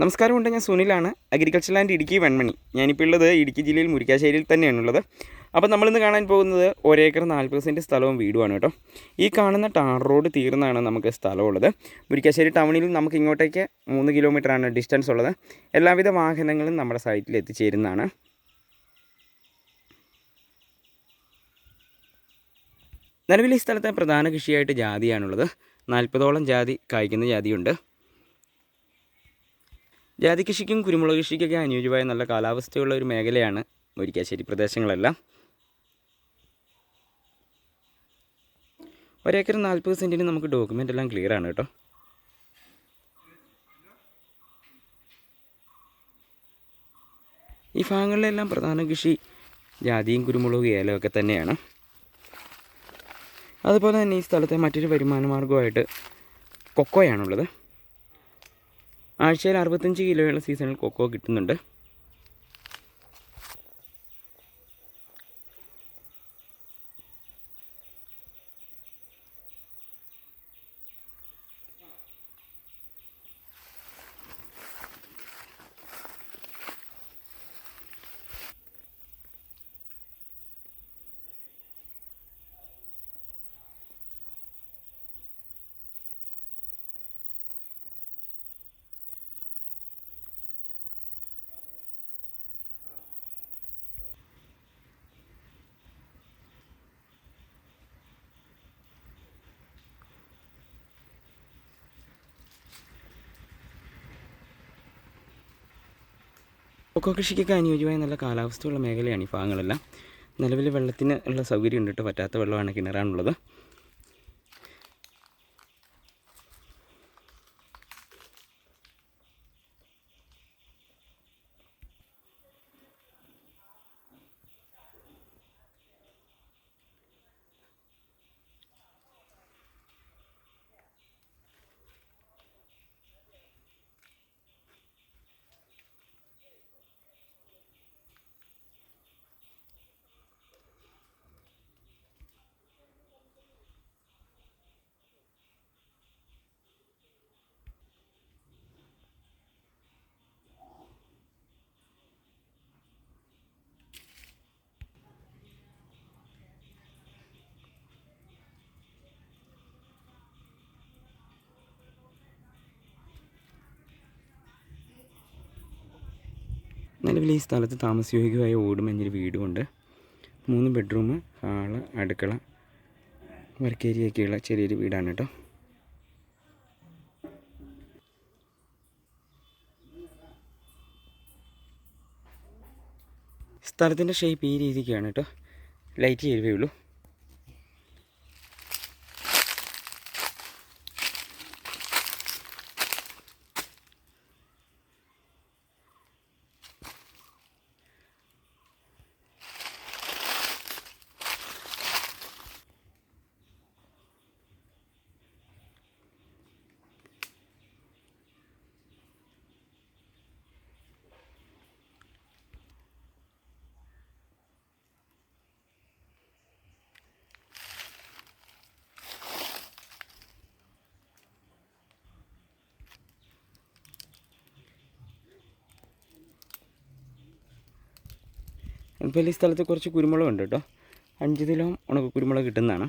നമസ്കാരമുണ്ട് ഞാൻ സുനിലാണ്. Agriculture land Idukki Venmani. ഞാനിപ്പോൾ ഉള്ളത് ഇടുക്കി ജില്ലയിൽ മുരിക്കാശ്ശേരിയിൽ തന്നെയാണുള്ളത്. അപ്പോൾ നമ്മളിന്ന് കാണാൻ പോകുന്നത് ഒരേക്കർ നാൽപ്പത് സെന്റ് സ്ഥലവും വീടുമാണ് കേട്ടോ. ഈ കാണുന്ന ടാർ റോഡ് തീർന്നാണ് നമുക്ക് സ്ഥലമുള്ളത്. മുരിക്കാശ്ശേരി ടൗണിൽ നമുക്ക് ഇങ്ങോട്ടേക്ക് മൂന്ന് കിലോമീറ്ററാണ് ഡിസ്റ്റൻസ് ഉള്ളത്. എല്ലാവിധ വാഹനങ്ങളും നമ്മുടെ സൈറ്റിൽ എത്തിച്ചേരുന്നതാണ്. നിലവിൽ ഈ സ്ഥലത്തെ പ്രധാന കൃഷിയായിട്ട് ജാതിയാണുള്ളത്. നാൽപ്പതോളം ജാതി കായ്ക്കുന്ന ജാതിയുണ്ട്. ജാതി കൃഷിക്കും കുരുമുളക് കൃഷിക്കൊക്കെ അനുയോജ്യമായ നല്ല കാലാവസ്ഥയുള്ള ഒരു മേഖലയാണ് മുരിക്കാശ്ശേരി പ്രദേശങ്ങളെല്ലാം. ഒരേക്കർ നാൽപ്പത് സെന്റിന് നമുക്ക് ഡോക്യുമെന്റ് എല്ലാം ക്ലിയർ ആണ് കേട്ടോ. ഈ ഭാഗങ്ങളിലെല്ലാം പ്രധാന കൃഷി ജാതിയും കുരുമുളകും ഏലമൊക്കെ തന്നെയാണ്. അതുപോലെ തന്നെ ഈ സ്ഥലത്തെ മറ്റൊരു വരുമാന മാർഗമായിട്ട് കൊക്കോയാണുള്ളത്. ആഴ്ചയിൽ അറുപത്തഞ്ച് കിലോയുള്ള സീസണിൽ കൊക്കോ കിട്ടുന്നുണ്ട്. കൊക്കോ കൃഷിക്കൊക്കെ അനുയോജ്യമായ നല്ല കാലാവസ്ഥയുള്ള മേഖലയാണ് ഈ ഭാഗങ്ങളെല്ലാം. നിലവിൽ വെള്ളത്തിന് ഉള്ള സൗകര്യം ഉണ്ട് കേട്ടോ. പറ്റാത്ത വെള്ളമാണ് കിണറാണുള്ളത്. നിലവിൽ ഈ സ്ഥലത്ത് താമസയോഗ്യമായ ഓടുമെഞ്ഞൊരു വീടുമുണ്ട്. മൂന്ന് ബെഡ്റൂം ഹാൾ അടുക്കള വർക്ക് വർക്കേരിയൊക്കെയുള്ള ചെറിയൊരു വീടാണ് കേട്ടോ. സ്ഥലത്തിന്റെ ഷേപ്പ് ഈ രീതിക്കാണ് കേട്ടോ. ലൈറ്റ് ചേരുവേ ഉള്ളൂ. ഇപ്പോൾ ഈ സ്ഥലത്ത് കുറച്ച് കുരുമുളകുണ്ട് കേട്ടോ. അഞ്ച് കിലോ ഉണക്ക കുരുമുളക് കിട്ടുന്നതാണ്.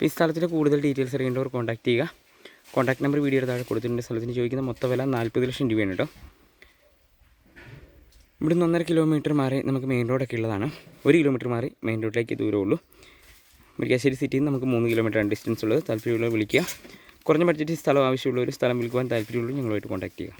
അപ്പോൾ ഈ സ്ഥലത്തിന്റെ കൂടുതൽ ഡീറ്റെയിൽസ് അറിയേണ്ടവർ കോൺടാക്ട് ചെയ്യുക. കോൺടാക്ട് നമ്പർ വീഡിയോ താഴെ കൊടുത്തിട്ടുണ്ട്. സ്ഥലത്തിന് ചോദിക്കുന്ന മൊത്ത വില നാൽപ്പത് ലക്ഷം രൂപയാണ് കേട്ടോ. ഇവിടെ നിന്ന് ഒന്നര കിലോമീറ്റർ മാറി നമുക്ക് മെയിൻ റോഡൊക്കെ ഉള്ളതാണ്. ഒരു കിലോമീറ്റർ മാറി മെയിൻ റോഡിലേക്ക് ദൂരമുള്ളൂ മുരിക്കാശ്ശേരി സിറ്റിയിൽ നിന്ന് നമുക്ക് മൂന്ന് കിലോമീറ്ററാണ് ഡിസ്റ്റൻസ് ഉള്ളത്. താല്പര്യമുള്ളത് വിളിക്കുക. കുറഞ്ഞ ബഡ്ജറ്റിൽ സ്ഥലം ആവശ്യമുള്ള ഒരു സ്ഥലം വിൽക്കുവാൻ താല്പര്യമുള്ളൂ ഞങ്ങളുമായിട്ട് കോൺടാക്ട് ചെയ്യുക.